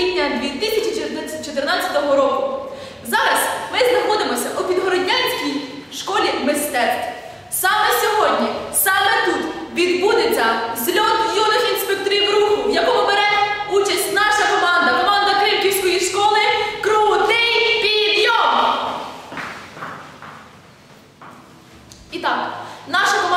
квітня 2014 року. Зараз ми знаходимося у підгородянській школі мистецтв. Саме сьогодні, саме тут відбудеться зльот юних інспекторів руху, в якому бере участь наша команда, команда Кримківської школи. Крутий підйом! І так, наша команда.